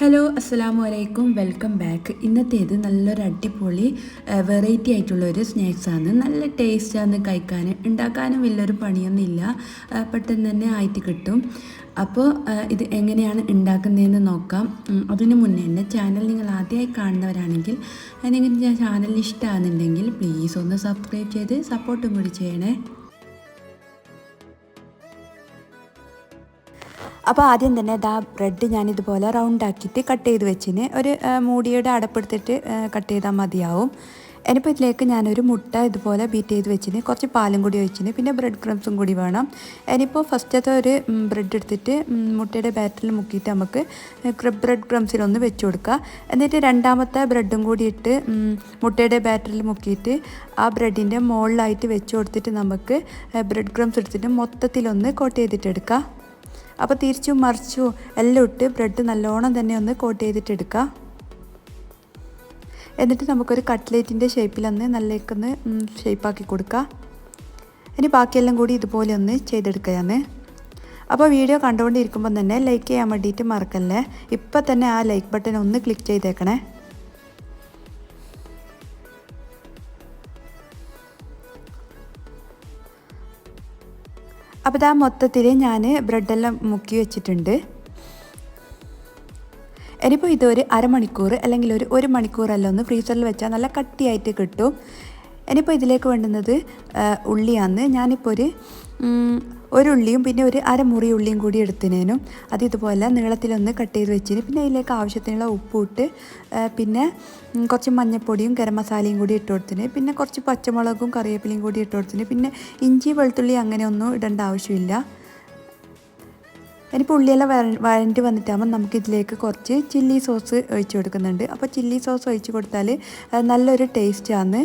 Hello അസ്സലാമു അലൈക്കും welcome back ഇന്നത്തേത് നല്ലൊരു അടിപൊളി വെറൈറ്റി ആയിട്ടുള്ള ഒരു സ്നാക്സാണ് നല്ല ടേസ്റ്റാണ് കഴിക്കാൻ ഉണ്ടാക്കാനും വലിയൊരു പണിയൊന്നുമില്ല. പെട്ടെന്ന് തന്നെ ആയിട്ട് കിട്ടും. അപ്പോൾ ഇത് എങ്ങനെയാണ് ഉണ്ടാക്കുന്നതെന്ന് നോക്കാം. അതിന് മുന്നേ എന്റെ ചാനൽ നിങ്ങൾ ആദ്യമായി കാണുന്നവരാണെങ്കിൽ നിങ്ങൾക്ക് ചാനൽ ഇഷ്ടമാണെന്നുണ്ടെങ്കിൽ പ്ലീസ് ഒന്ന് സബ്സ്ക്രൈബ് ചെയ്ത് സപ്പോർട്ടും കൂടി ചെയ്യണേ. അപ്പോൾ ആദ്യം തന്നെ ദാ ബ്രെഡ് ഞാനിതുപോലെ റൗണ്ട് ആക്കിയിട്ട് കട്ട് ചെയ്ത് വെച്ചിന്. ഒരു മൂടിയുടെ അടപ്പെടുത്തിട്ട് കട്ട് ചെയ്താൽ മതിയാവും. ഇനിയിപ്പോൾ ഇതിലേക്ക് ഞാനൊരു മുട്ട ഇതുപോലെ ബീറ്റ് ചെയ്ത് വെച്ചിന്. കുറച്ച് പാലും കൂടി ഒഴിച്ചിന്. പിന്നെ ബ്രെഡ് ക്രംസും കൂടി വേണം. ഇനിയിപ്പോൾ ഫസ്റ്റത്തെ ഒരു ബ്രെഡ് എടുത്തിട്ട് മുട്ടയുടെ ബാറ്ററിൽ മുക്കിയിട്ട് നമുക്ക് ബ്രെഡ് ക്രംസിലൊന്ന് വെച്ച് കൊടുക്കുക എന്നിട്ട് രണ്ടാമത്തെ ബ്രെഡും കൂടി ഇട്ട് മുട്ടയുടെ ബാറ്ററിൽ മുക്കിയിട്ട് ആ ബ്രെഡിന്റെ മുകളിലായിട്ട് വെച്ച് കൊടുത്തിട്ട് നമുക്ക് ബ്രെഡ് ക്രംസ് എടുത്തിട്ട് മൊത്തത്തിലൊന്ന് കോട്ട് ചെയ്തിട്ട് എടുക്കാം. അപ്പോൾ തിരിച്ചും മറിച്ചും എല്ലാം ഇട്ട് ബ്രെഡ് നല്ലോണം തന്നെ ഒന്ന് കോട്ട് ചെയ്തിട്ട് എടുക്കുക എന്നിട്ട് നമുക്കൊരു കട്ട്ലേറ്റിന്റെ ഷേപ്പിലൊന്ന് നല്ലേക്കൊന്ന് ഷേപ്പാക്കി കൊടുക്കുക ഇനി ബാക്കിയെല്ലാം കൂടി ഇതുപോലെ ഒന്ന് ചെയ്തെടുക്കുകയാണ്. അപ്പോൾ വീഡിയോ കണ്ടുകൊണ്ടിരിക്കുമ്പോൾ തന്നെ ലൈക്ക് ചെയ്യാൻ വേണ്ടിയിട്ട് മറക്കല്ലേ? ഇപ്പം തന്നെ ആ ലൈക്ക് ബട്ടൺ ഒന്ന് ക്ലിക്ക് ചെയ്തേക്കണേ. അപ്പോൾ ഇതാ മൊത്തത്തിൽ ഞാൻ ബ്രെഡെല്ലാം മുക്കി വെച്ചിട്ടുണ്ട്. ഇനിയിപ്പോൾ ഇതൊരു അരമണിക്കൂർ അല്ലെങ്കിൽ ഒരു ഒരു മണിക്കൂറെല്ലാം ഒന്ന് ഫ്രീസറിൽ വെച്ചാൽ നല്ല കട്ടിയായിട്ട് കിട്ടും. ഇനിയിപ്പോൾ ഇതിലേക്ക് വേണ്ടുന്നത് ഉള്ളിയാണ് ഞാനിപ്പോൾ ഒരു ഒരു ഉള്ളിയും പിന്നെ ഒരു അരമുറി ഉള്ളിയും കൂടി എടുത്തിനേനും. അത് ഇതുപോലെ നീളത്തിലൊന്ന് കട്ട് ചെയ്ത് വെച്ചിന്. പിന്നെ അതിലേക്ക് ആവശ്യത്തിനുള്ള ഉപ്പ് ഇട്ട് പിന്നെ കുറച്ച് മഞ്ഞൾപ്പൊടിയും ഗരം മസാലയും കൂടി ഇട്ട് കൊടുത്തിന്. പിന്നെ കുറച്ച് പച്ചമുളകും കറിവേപ്പിലയും കൂടി ഇട്ട് കൊടുത്തിന്. പിന്നെ ഇഞ്ചി വെളുത്തുള്ളി അങ്ങനെയൊന്നും ഇടേണ്ട ആവശ്യമില്ല. ഇനിയിപ്പോൾ ഉള്ളിയെല്ലാം വര വരണ്ടി വന്നിട്ടാകുമ്പോൾ നമുക്ക് ഇതിലേക്ക് കുറച്ച് ചില്ലി സോസ് ഒഴിച്ചു കൊടുക്കുന്നുണ്ട്. അപ്പോൾ ചില്ലി സോസ് ഒഴിച്ച് കൊടുത്താൽ നല്ലൊരു ടേസ്റ്റാണ്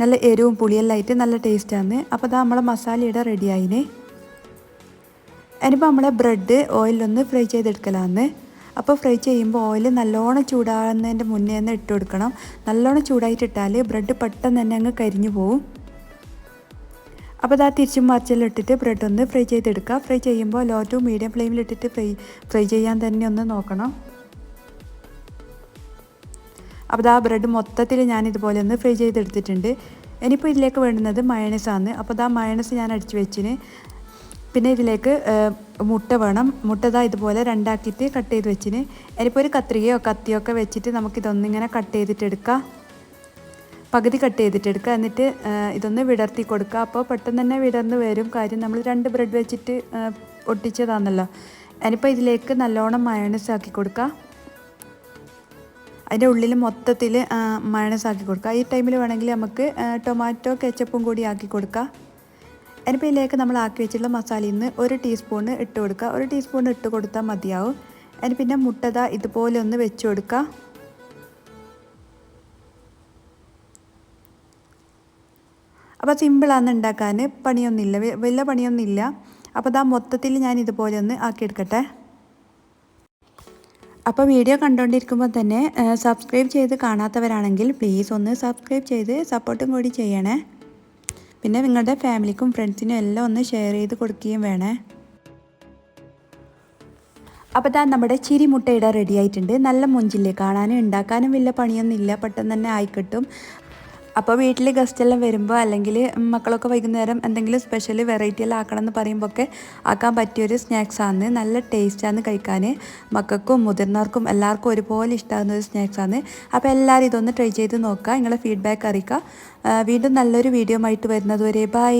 നല്ല എരിവും പുളിയെല്ലാം ആയിട്ട് നല്ല ടേസ്റ്റാണ് അപ്പോൾ അത് നമ്മളെ മസാലയുടെ റെഡിയായിന് ഇനിയിപ്പോൾ നമ്മളെ ബ്രെഡ് ഓയിലൊന്ന് ഫ്രൈ ചെയ്തെടുക്കലാന്ന്. അപ്പോൾ ഫ്രൈ ചെയ്യുമ്പോൾ ഓയിൽ നല്ലോണം ചൂടാകുന്നതിന്റെ മുന്നേ തന്നെ ഇട്ട് കൊടുക്കണം. നല്ലോണം ചൂടായിട്ട് ഇട്ടാൽ ബ്രെഡ് പെട്ടെന്ന് തന്നെ അങ്ങ് കരിഞ്ഞു പോവും. അപ്പോൾ ഇതാ തിരിച്ചും മറിച്ചെല്ലാം ഇട്ടിട്ട് ബ്രെഡ് ഒന്ന് ഫ്രൈ ചെയ്തെടുക്കുക ഫ്രൈ ചെയ്യുമ്പോൾ ലോ ടു മീഡിയം ഫ്ലെയിമിൽ ഇട്ടിട്ട് ഫ്രൈ ഫ്രൈ ചെയ്യാൻ തന്നെ ഒന്ന് നോക്കണം. അപ്പോൾ ആ ബ്രെഡ് മൊത്തത്തിൽ ഞാൻ ഇതുപോലെ ഒന്ന് ഫ്രൈ ചെയ്തെടുത്തിട്ടുണ്ട്. ഇനിയിപ്പോൾ ഇതിലേക്ക് വേണ്ടുന്നത് മയണസാണ് അപ്പോൾ ഇതാ മയണസ് ഞാൻ അടിച്ച് വെച്ചിന്. പിന്നെ ഇതിലേക്ക് മുട്ട വേണം. മുട്ട ഇതാ ഇതുപോലെ രണ്ടാക്കിയിട്ട് കട്ട് ചെയ്ത് വെച്ചിന്. ഇനിയിപ്പോൾ ഒരു കത്രികയോ കത്തിയോ ഒക്കെ വെച്ചിട്ട് നമുക്കിതൊന്നിങ്ങനെ കട്ട് ചെയ്തിട്ടെടുക്കാം പകുതി കട്ട് ചെയ്തിട്ടെടുക്കുക എന്നിട്ട് ഇതൊന്ന് വിടർത്തി കൊടുക്കുക അപ്പോൾ പെട്ടെന്ന് തന്നെ വിടർന്ന് വരും കാര്യം. നമ്മൾ രണ്ട് ബ്രെഡ് വെച്ചിട്ട് ഒട്ടിച്ചതാണല്ലോ. അതിനിപ്പോൾ ഇതിലേക്ക് നല്ലോണം മയണസ് ആക്കി കൊടുക്കുക അതിന്റെ ഉള്ളിൽ മൊത്തത്തിൽ മയണസ് ആക്കി കൊടുക്കുക ഈ ടൈമിൽ വേണമെങ്കിൽ നമുക്ക് ടൊമാറ്റോ കെച്ചപ്പും കൂടി ആക്കി കൊടുക്കുക അതിനിപ്പോൾ ഇതിലേക്ക് നമ്മൾ ആക്കി വെച്ചിട്ടുള്ള മസാലയിൽ നിന്ന് ഒരു ടീസ്പൂണ് ഇട്ട് കൊടുക്കുക. ഒരു ടീസ്പൂൺ ഇട്ട് കൊടുത്താൽ മതിയാവും. അതിന് പിന്നെ മുട്ടത ഇതുപോലെ ഒന്ന് വെച്ച് കൊടുക്കുക. അപ്പോൾ സിമ്പിളാണ് ഉണ്ടാക്കാൻ. പണിയൊന്നുമില്ല. വലിയ പണിയൊന്നുമില്ല. അപ്പോൾ ഇതാ മൊത്തത്തിൽ ഞാൻ ഇതുപോലെ ഒന്ന് ആക്കിയെടുക്കട്ടെ. അപ്പോൾ വീഡിയോ കണ്ടുകൊണ്ടിരിക്കുമ്പോൾ തന്നെ സബ്സ്ക്രൈബ് ചെയ്ത് കാണാത്തവരാണെങ്കിൽ പ്ലീസ് ഒന്ന് സബ്സ്ക്രൈബ് ചെയ്ത് സപ്പോർട്ടും കൂടി ചെയ്യണേ. പിന്നെ നിങ്ങളുടെ ഫാമിലിക്കും ഫ്രണ്ട്സിനും എല്ലാം ഒന്ന് ഷെയർ ചെയ്ത് കൊടുക്കുകയും വേണേ. അപ്പോൾ താൻ നമ്മുടെ ചിരി മുട്ടയുടെ റെഡി ആയിട്ടുണ്ട്. നല്ല മുഞ്ചില്ലേ? കാണാനും ഉണ്ടാക്കാനും വലിയ പണിയൊന്നുമില്ല. പെട്ടെന്ന് തന്നെ ആയിക്കിട്ടും. അപ്പോൾ വീട്ടിൽ ഗസ്റ്റ് എല്ലാം വരുമ്പോൾ അല്ലെങ്കിൽ മക്കളൊക്കെ വൈകുന്നേരം എന്തെങ്കിലും സ്പെഷ്യൽ വെറൈറ്റി എല്ലാം ആക്കണം എന്ന് പറയുമ്പോൾ ഒക്കെ ആക്കാൻ പറ്റിയൊരു സ്നാക്സാണ് നല്ല ടേസ്റ്റാണ് കഴിക്കാൻ മക്കൾക്കും മുതിർന്നവർക്കും എല്ലാവർക്കും ഒരുപോലെ ഇഷ്ടമാകുന്ന ഒരു സ്നാക്സാണ് അപ്പോൾ എല്ലാവരും ഇതൊന്ന് ട്രൈ ചെയ്ത് നോക്കുക. നിങ്ങളെ ഫീഡ്ബാക്ക് അറിയിക്കുക. വീണ്ടും നല്ലൊരു വീഡിയോ ആയിട്ട് വരുന്നതുവരെ ബൈ